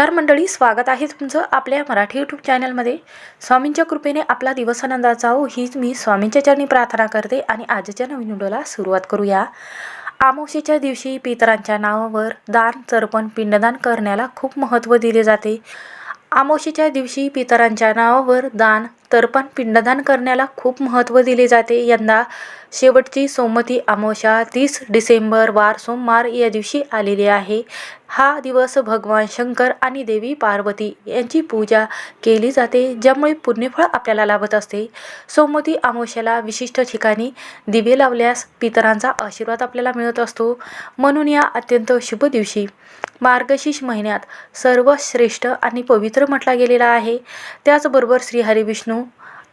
नमस्कार मंडळी स्वागत आहे तुमचं आपल्या मराठी यूट्यूब चॅनलमध्ये स्वामींच्या कृपेने आपला दिवस आनंदाचा हो हीच मी स्वामींच्या चरणी प्रार्थना करते आणि आजच्या नवीन व्हिडिओला सुरुवात करूया. आमोशीच्या दिवशी पितरांच्या नावावर दान तर्पण पिंडदान करण्याला खूप महत्त्व दिले जाते. आमोशीच्या दिवशी पितरांच्या नावावर दान तर्पण पिंडदान करण्याला खूप महत्त्व दिले जाते. यंदा शेवटची सोमती अमावस्या तीस डिसेंबर वार सोमवार या दिवशी आलेली आहे. हा दिवस भगवान शंकर आणि देवी पार्वती यांची पूजा केली जाते ज्यामुळे पुण्यफळ आपल्याला लाभत असते. सोमवती अमावस्याला विशिष्ट ठिकाणी दिवे लावल्यास पितरांचा आशीर्वाद आपल्याला मिळत असतो. म्हणून या अत्यंत शुभ दिवशी मार्गशीर्ष महिन्यात सर्वश्रेष्ठ आणि पवित्र म्हटला गेलेला आहे. त्याचबरोबर श्रीहरी विष्णू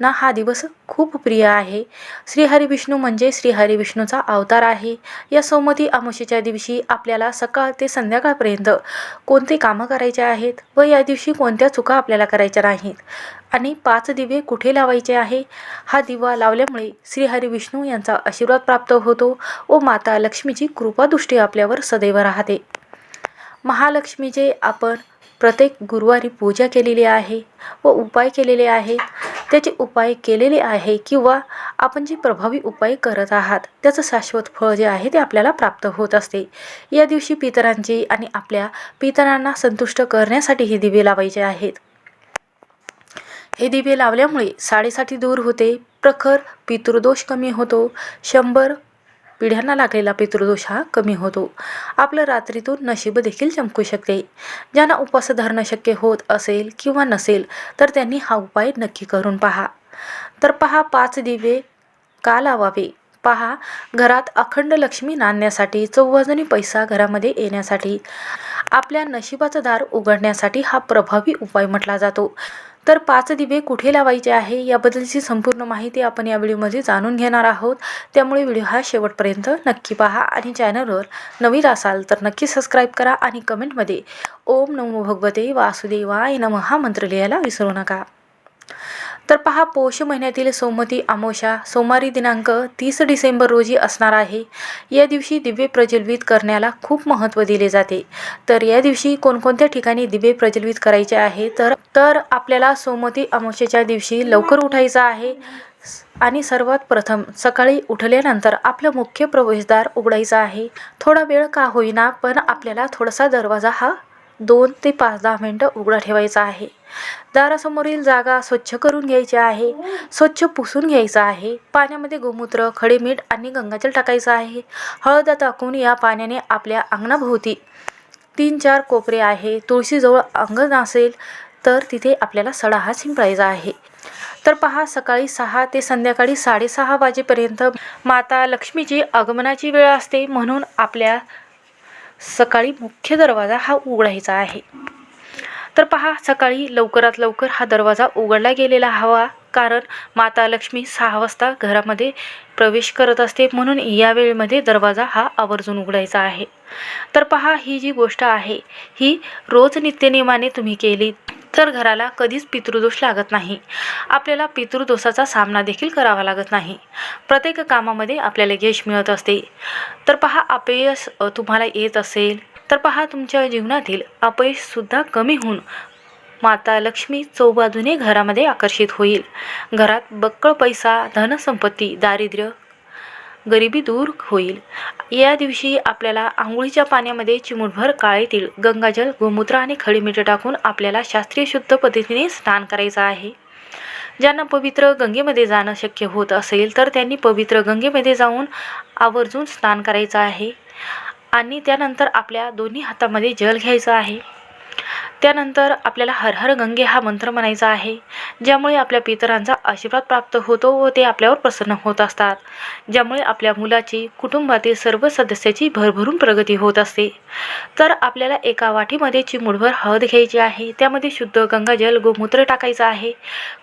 ना हा दिवस खूप प्रिय आहे. श्रीहरी विष्णू म्हणजे श्रीहरी विष्णूचा अवतार आहे. या सोमती अमावस्येच्या दिवशी आपल्याला सकाळ ते संध्याकाळपर्यंत कोणते कामं करायचे आहेत व या दिवशी कोणत्या चुका आपल्याला करायच्या नाहीत? आणि पाच दिवे कुठे लावायचे आहे? हा दिवा लावल्यामुळे श्रीहरी विष्णू यांचा आशीर्वाद प्राप्त होतो व माता लक्ष्मीची कृपादृष्टी आपल्यावर सदैव राहते. महालक्ष्मीचे आपण प्रत्येक गुरुवारी पूजा केलेली आहे व उपाय केलेले आहे त्याचे उपाय केलेले आहे किंवा आपण जे प्रभावी उपाय करत आहात त्याचं शाश्वत फळ जे आहे ते आपल्याला प्राप्त होत असते. या दिवशी पितरांची आणि आपल्या पितरांना संतुष्ट करण्यासाठी हे दिवे लावायचे आहेत. हे दिवे लावल्यामुळे साडेसाठी दूर होते. प्रखर पितृदोष कमी होतो. शंभर पिढ्यांना लागलेला पितृदोष हा कमी होतो. आपलं रात्रीतून नशीब देखील चमकू शकते. ज्यांना उपवास धरणं शक्य होत असेल किंवा नसेल तर त्यांनी हा उपाय नक्की करून पहा. तर पहा पाच दिवे का लावावे? पहा घरात अखंड लक्ष्मी नांदण्यासाठी चौवाजनी पैसा घरामध्ये येण्यासाठी. आपल्या नशिबाचं दार उघडण्यासाठी हा प्रभावी उपाय म्हटला जातो. तर पाच दिवे कुठे लावायचे आहे याबद्दलची संपूर्ण माहिती आपण या व्हिडिओमध्ये जाणून घेणार आहोत. त्यामुळे व्हिडिओ हा शेवटपर्यंत नक्की पहा आणि चॅनलवर नवीन असाल तर नक्की सबस्क्राईब करा आणि कमेंटमध्ये ओम नमो भगवते वासुदेवाय नम हा मंत्र लिहायला विसरू नका. तर पहा पौष महिन्यातील सोमती आमोशा सोमवारी दिनांक तीस डिसेंबर रोजी असणार आहे. या दिवशी दिवे प्रज्वलित करण्याला खूप महत्त्व दिले जाते. तर या दिवशी कोणकोणत्या ठिकाणी दिवे प्रज्वलित करायचे आहे? तर तर आपल्याला सोमती अमावस्येच्या दिवशी लवकर उठायचं आहे. आणि सर्वात प्रथम सकाळी उठल्यानंतर आपलं मुख्य प्रवेशद्वार उघडायचं आहे. थोडा वेळ का होईना पण आपल्याला थोडासा दरवाजा हा दोन ते पाच दहा मिनटं उघडा ठेवायचा आहे. दारासमोरील जागा स्वच्छ करून घ्यायची आहे. स्वच्छ पुसून घ्यायचं आहे. पाण्यामध्ये गोमूत्र खडे मीठ आणि गंगाजल टाकायचं आहे. हळद टाकून या पाण्याने आपल्या अंगणाभोवती तीन चार कोपरे आहे. तुळशीजवळ अंगण असेल तर तिथे आपल्याला सडा हा शिंपडायचा आहे. तर पहा सकाळी सहा ते संध्याकाळी साडेसहा वाजेपर्यंत माता लक्ष्मीची आगमनाची वेळ असते म्हणून आपल्या सकाळी मुख्य दरवाजा हा उघडायचा आहे. तर पहा सकाळी लवकरात लवकर हा दरवाजा उघडला गेलेला हवा कारण माता लक्ष्मी सहा वाजता घरामध्ये प्रवेश करत असते म्हणून या वेळेमध्ये दरवाजा हा आवर्जून उघडायचा आहे. तर पहा ही जी गोष्ट आहे ही रोज नित्यनियमाने तुम्ही केली तर घराला कधीच पितृदोष लागत नाही. आपल्याला पितृदोषाचा सामना देखील करावा लागत नाही. प्रत्येक कामामध्ये आपल्याला यश मिळत असते. तर पहा अपयश तुम्हाला येत असेल तर पहा तुमच्या जीवनातील अपयशसुद्धा कमी होऊन माता लक्ष्मी चौबाजूने घरामध्ये आकर्षित होईल. घरात बक्कळ पैसा धनसंपत्ती दारिद्र्य गरिबी दूर होईल. या दिवशी आपल्याला आंघोळीच्या पाण्यामध्ये चिमूटभर काळेतील गंगाजल गोमूत्र आणि खडीमीठ टाकून आपल्याला शास्त्रीय शुद्ध पद्धतीने स्नान करायचं आहे. ज्यांना पवित्र गंगेमध्ये जाणं शक्य होत असेल तर त्यांनी पवित्र गंगेमध्ये जाऊन आवर्जून स्नान करायचं आहे. आणि त्यानंतर आपल्या दोन्ही हातामध्ये जल घ्यायचं आहे. त्यानंतर आपल्याला हर हर गंगे हा मंत्र म्हणायचा आहे ज्यामुळे आपल्या पितरांचा आशीर्वाद प्राप्त होतो व ते आपल्यावर प्रसन्न होत असतात. ज्यामुळे आपल्या मुलाची कुटुंबातील सर्व सदस्याची भरभरून प्रगती होत असते. तर आपल्याला एका वाटीमध्ये चिमुडभर हळद घ्यायची आहे त्यामध्ये शुद्ध गंगाजल गोमूत्र टाकायचं आहे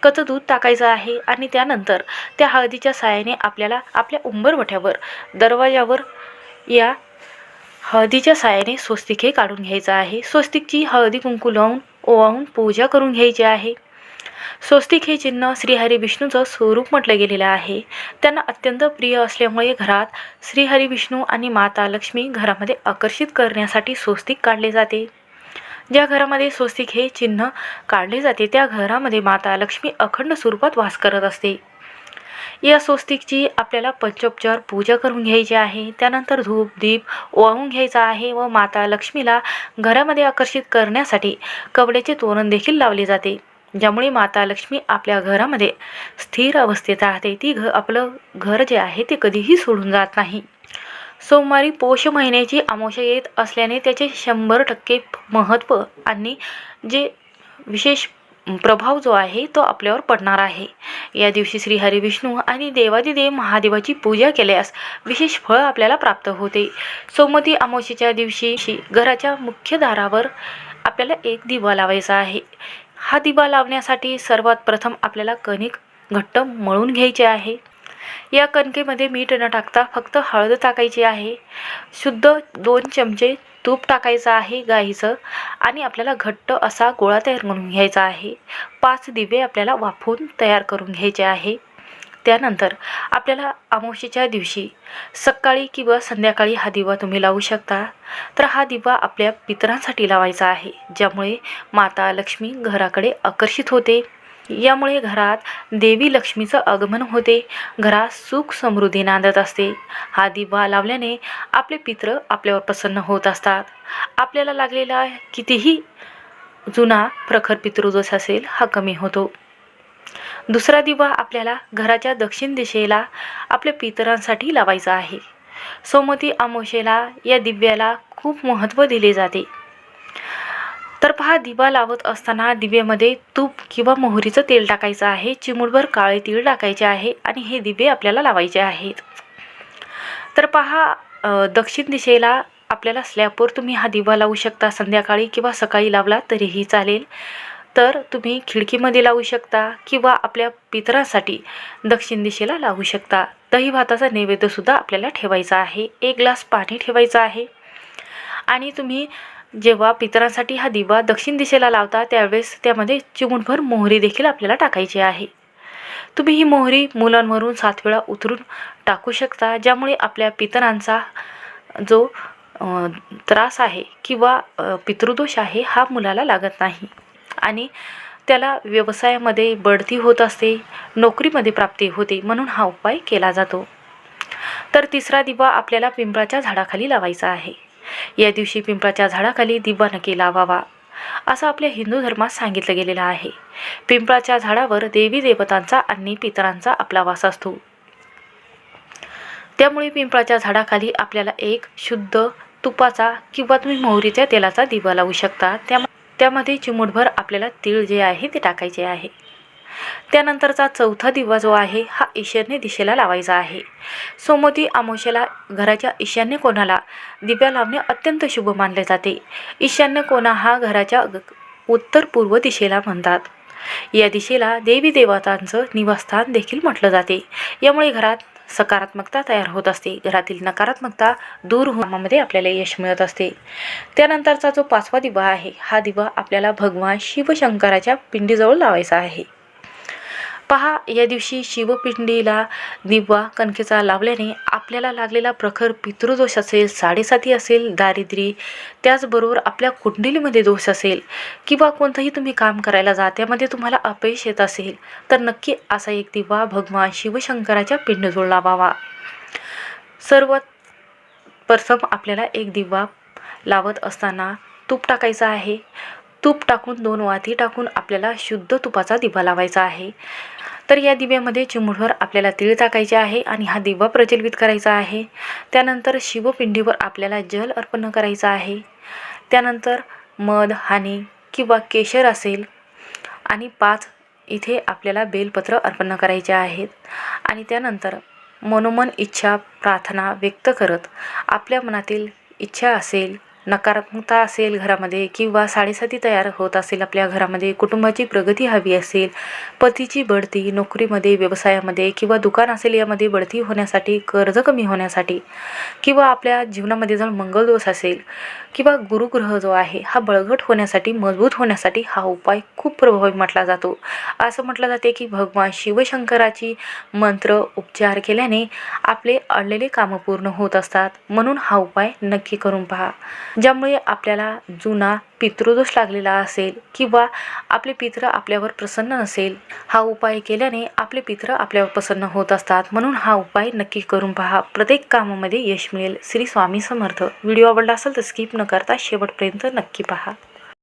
कच दूध टाकायचं आहे आणि त्यानंतर त्या हळदीच्या साहाय्याने आपल्याला आपल्या उंबरवठ्यावर दरवाजावर या हळदीच्या साहाय्याने स्वस्तिक हे काढून घ्यायचं आहे. स्वस्तिकची हळदी कुंकू लावून ओवाहून पूजा करून घ्यायची आहे. स्वस्तिक हे चिन्ह श्रीहरी विष्णूचं स्वरूप म्हटलं गेलेलं आहे. त्यांना अत्यंत प्रिय असल्यामुळे घरात श्रीहरी विष्णू आणि माता लक्ष्मी घरामध्ये आकर्षित करण्यासाठी स्वस्तिक काढले जाते. ज्या घरामध्ये स्वस्तिक हे चिन्ह काढले जाते त्या घरामध्ये माता लक्ष्मी अखंड स्वरूपात वास करत असते. या स्वस्तिकची आपल्याला पंचोपचार पूजा करून घ्यायची आहे. त्यानंतर धूप दीप वाहून घ्यायचा आहे व माता लक्ष्मीला घरामध्ये आकर्षित करण्यासाठी कपड्याचे तोरण देखील लावले जाते ज्यामुळे माता लक्ष्मी आपल्या घरामध्ये स्थिर अवस्थेत राहते. ती घ आपलं घर जे आहे ते कधीही सोडून जात नाही. सोमवारी पौष महिन्याची अमावस्या येत असल्याने त्याचे शंभर टक्के महत्त्व आणि जे विशेष प्रभाव जो आहे तो आपल्यावर पडणार आहे. या दिवशी श्री विष्णू आणि देवादिदेव महादेवाची पूजा केल्यास विशेष फळ आपल्याला प्राप्त होते. सोमती अमावस्येच्या दिवशी घराच्या मुख्य दारावर आपल्याला एक दिवा लावायचा आहे. हा दिवा लावण्यासाठी सर्वात प्रथम आपल्याला कणिक घट्ट मळून घ्यायचे आहे. या कणकेमध्ये मीठ न टाकता फक्त हळद टाकायची आहे. शुद्ध दोन चमचे तूप टाकायचं आहे गाईचं आणि आपल्याला घट्ट असा गोळा तयार करून घ्यायचा आहे. पाच दिवे आपल्याला वाफून तयार करून घ्यायचे आहे. त्यानंतर आपल्याला अमावशीच्या दिवशी सकाळी किंवा संध्याकाळी हा दिवा तुम्ही लावू शकता. तर हा दिवा आपल्या पितरांसाठी लावायचा आहे ज्यामुळे माता लक्ष्मी घराकडे आकर्षित होते. यामुळे घरात देवी लक्ष्मीचं आगमन होते. घरात सुख समृद्धी नांदत असते. हा दिवा लावल्याने आपले पित्र आपल्यावर प्रसन्न होत असतात. आपल्याला लागलेला कितीही जुना प्रखर पितृदोष असेल हा कमी होतो. दुसरा दिवा आपल्याला घराच्या दक्षिण दिशेला आपल्या पितरांसाठी लावायचा आहे. सोमती अमोशेला या दिव्याला खूप महत्त्व दिले जाते. पहा दिवा लावत असताना दिव्यामध्ये तूप किंवा मोहरीचं तेल टाकायचं आहे. चिमुडभर काळे तीळ टाकायचे आहे आणि हे दिवे आपल्याला लावायचे आहेत. तर पहा दक्षिण दिशेला आपल्याला स्लॅबवर तुम्ही हा दिवा लावू शकता. संध्याकाळी किंवा सकाळी लावला तरीही चालेल. तर तुम्ही खिडकीमध्ये लावू शकता किंवा आपल्या पितरासाठी दक्षिण दिशेला लावू शकता. दही भाताचा नैवेद्यसुद्धा आपल्याला ठेवायचा आहे. एक ग्लास पाणी ठेवायचं आहे. आणि तुम्ही जेव्हा पितरांसाठी हा दिवा दक्षिण दिशेला लावता त्यावेळेस त्यामध्ये चिमूटभर मोहरी देखील आपल्याला टाकायची आहे. तुम्ही ही मोहरी मुलांवरून सात वेळा उतरून टाकू शकता ज्यामुळे आपल्या पितरांचा जो त्रास आहे किंवा पितृदोष आहे हा मुलाला लागत नाही. आणि त्याला व्यवसायामध्ये बढती होत असते नोकरीमध्ये प्राप्ती होते म्हणून हा उपाय केला जातो. तर तिसरा दिवा आपल्याला पिंपळाच्या झाडाखाली लावायचा आहे. या दिवशी पिंपळाच्या झाडाखाली दिवा नक्की लावावा असं आपल्या हिंदू धर्मात सांगितलं गेलेलं आहे. पिंपळाच्या झाडावर देवी देवतांचा आणि पितरांचा आपला वास असतो. त्यामुळे पिंपळाच्या झाडाखाली आपल्याला एक शुद्ध तुपाचा किंवा तुम्ही मोहरीच्या तेलाचा दिवा लावू शकता. त्या त्यामध्ये चिमूटभर आपल्याला तीळ जे आहे ते टाकायचे आहे. त्यानंतरचा चौथा दिवा जो आहे हा ईशान्य दिशेला लावायचा आहे. सोमवती अमावस्येला घराच्या ईशान्य कोणाला दिव्या लावणे अत्यंत शुभ मानले जाते. ईशान्य कोणा हा घराच्या ग- उत्तर पूर्व दिशेला म्हणतात. या दिशेला देवी देवतांचं निवासस्थान देखील म्हटलं जाते. यामुळे घरात सकारात्मकता तयार होत असते. घरातील नकारात्मकता दूर होण्यामध्ये आपल्याला यश मिळत असते. त्यानंतरचा जो पाचवा दिवा आहे हा दिवा आपल्याला भगवान शिवशंकराच्या पिंडीजवळ लावायचा आहे. पहा या दिवशी शिवपिंडीला दिवा कणकेचा लावल्याने आपल्याला लागलेला प्रखर पितृदोष असेल साडेसाती असेल दारिद्र्य त्याचबरोबर आपल्या कुंडलीमध्ये दोष असेल किंवा कोणतंही तुम्ही काम करायला जा त्यामध्ये तुम्हाला अपयश येत असेल तर नक्की असा एक दिवा भगवान शिवशंकराच्या पिंडजोळ लावावा. सर्वात प्रथम आपल्याला एक दिवा लावत असताना तूप टाकायचं आहे. तूप टाकून दोन वाती टाकून आपल्याला शुद्ध तुपाचा दिवा लावायचा आहे. तर या दिव्यामध्ये चिमूटभर आपल्याला तीळ टाकायचे आहे आणि हा दिवा प्रज्वलित करायचा आहे. त्यानंतर शिवपिंडीवर आपल्याला जल अर्पण करायचं आहे. त्यानंतर मध हानी किंवा केशर असेल आणि पाच इथे आपल्याला बेलपत्र अर्पण करायचे आहेत. आणि त्यानंतर मनोमन इच्छा प्रार्थना व्यक्त करत आपल्या मनातील इच्छा असेल नकारात्मकता असेल घरामध्ये किंवा साडेसाती तयार होत असेल आपल्या घरामध्ये कुटुंबाची प्रगती हवी असेल पतीची बढती नोकरीमध्ये व्यवसायामध्ये किंवा दुकान असेल यामध्ये बढती होण्यासाठी कर्ज कमी होण्यासाठी किंवा आपल्या जीवनामध्ये जर मंगलदोष असेल किंवा गुरुग्रह जो आहे हा बळघट होण्यासाठी मजबूत होण्यासाठी हा उपाय खूप प्रभावी म्हटला जातो. असं म्हटलं जाते की भगवान शिवशंकराची मंत्र उपचार केल्याने आपले अडलेले कामं पूर्ण होत असतात. म्हणून हा उपाय नक्की करून पहा. ज्यामुळे आपल्याला जुना पितृदोष लागलेला असेल किंवा आपले पित्र आपल्यावर प्रसन्न नसेल हा उपाय केल्याने आपले पित्र आपल्यावर प्रसन्न होत असतात. म्हणून हा उपाय नक्की करून पहा. प्रत्येक कामामध्ये यश मिळेल. श्री स्वामी समर्थ. व्हिडिओ आवडला असेल तर स्किप न करता शेवटपर्यंत नक्की पहा.